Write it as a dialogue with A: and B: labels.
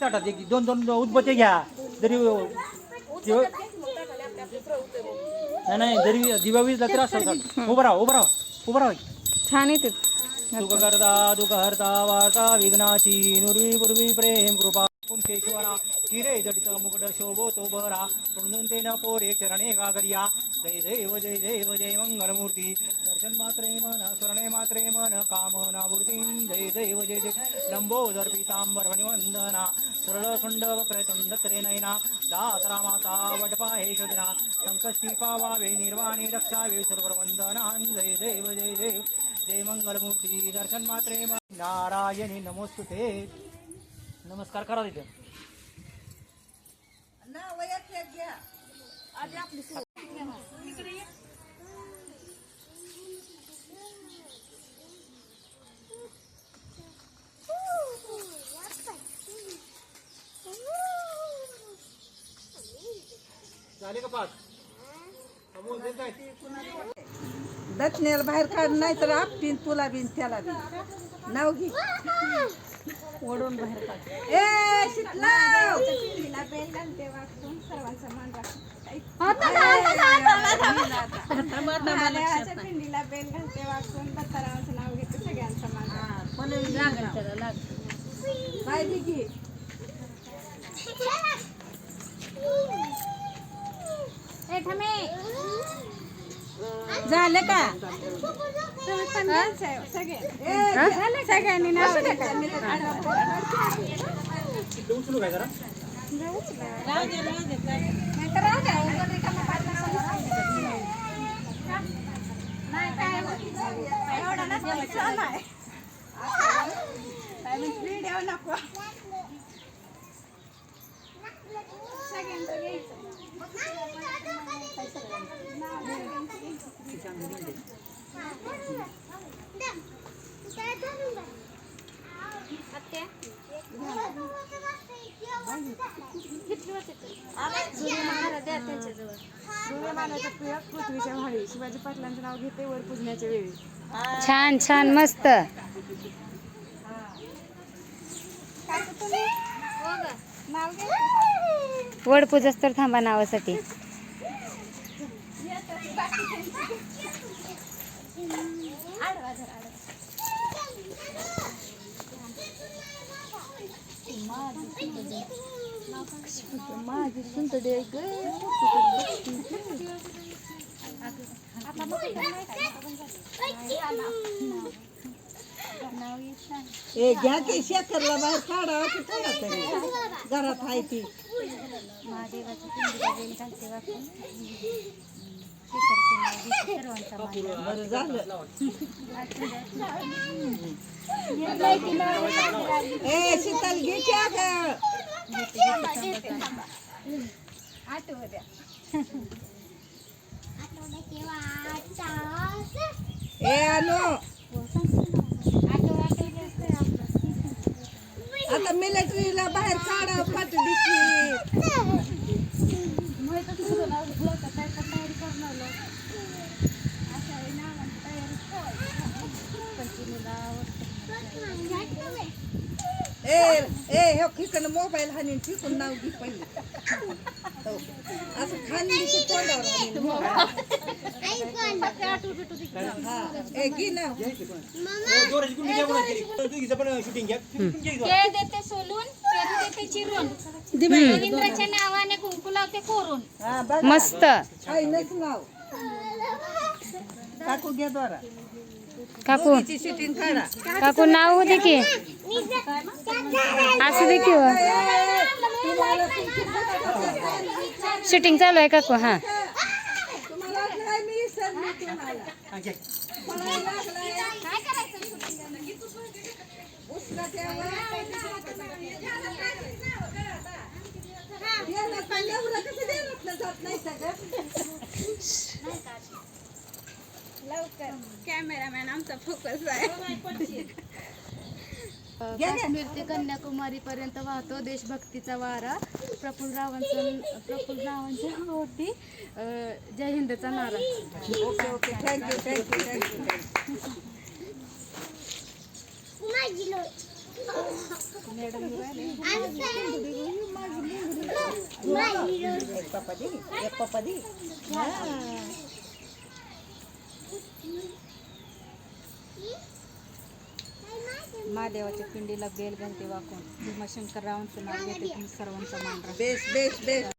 A: ताटात एक दोन दोन उदबत्ते घ्या. जरी नाही नाही जरी दिवा वीज असं उभं राहा उभं राहा उभं राहा.
B: छान येते
A: दुःख करता दुःख हरता वार्ता विघ्नाची नुरवी पूर्वी प्रेम कृपा. कुंकेश्वरा हिरे जडित मुकुट शोभतो बरा म्हणून ते न पोरे चरणे गागरिया. जय देव जय देव जय मंगलमूर्ती. दर्शन मात्रे मन स्मरणे मात्रे मन कामना मूर्ती जय जय जय. लंबोदर पीतांबर वंदना सरळ खंड वक्रतुंड त्रे नयना दात्रा माता वटपाहे गगना संकष्टी पावावे निर्वाणी रक्षावे सर्व वंदना जय देव जय देव जय मंगलमूर्ती दर्शन मात्रे नारायणी नमोस्तुते नमस्कार करा तिथे. झाले
C: दक्षिणेला बाहेर काढ नाही तर आपटीन तुला बिन त्याला बिन. नाव घे. ओढून बाहेर काढ. ए शितला
D: पिंडीला बेल घालते वाचून दत्तारामाचं नाव घेते सगळ्यांचं मान
C: बी घे
B: झालं का
D: सगळ्यांनी नाव घ्यायचं
B: पृथ्वीच्या भाळी शिवाजी पाटलांचं नाव घेते वर पूजण्याच्या वेळी
E: छान छान मस्त. वड पूजस तर थांबा नावासाठी.
C: ए घ्या की शेखरला बाहेर काढा की कोणा तरी. घरात आहे ती. बरं झालं. ए शीतल घे की अगं
D: आठवू द्या
C: ए अनु आता मिलिटरीला बाहेर काढा पाठ दिशी ए ए हे खिकन मोबाईल हानी ठिकून नाव घे पहिले. हो. असं खान दिशी तोंडावर हाणीन मोबाईल. हा. ए घे ना.
A: शूटिंग.
F: केळ देते सोलून पेरू देते चिरून. रवींद्राच्या नावाने कुंकू लावते कोरून.
C: हा बघ.
E: मस्त.
C: नाव. काकू घे दोरा
E: काकू. काकू नाव होते की. असू दे की शूटिंग चालू आहे काकू हा.
D: लवकर. कॅमेरामॅन आमचा फोकस आहे.
B: काश्मीर ते कन्याकुमारी पर्यंत वाहतो देशभक्तीचा वारा. प्रफुल्ल रावांचं प्रफुल्ल रावांच्या होती जय हिंदचा नारा.
C: Okay okay thank you thank you thank you thank you एक पप्पा दे एक पप्पा दे.
B: महादेवाच्या पिंडीला बेल घालते वाकून भीमाशंकर रावांचं नाव घेते तुम्ही सर्वांचा मान
C: बेस बेस बेस.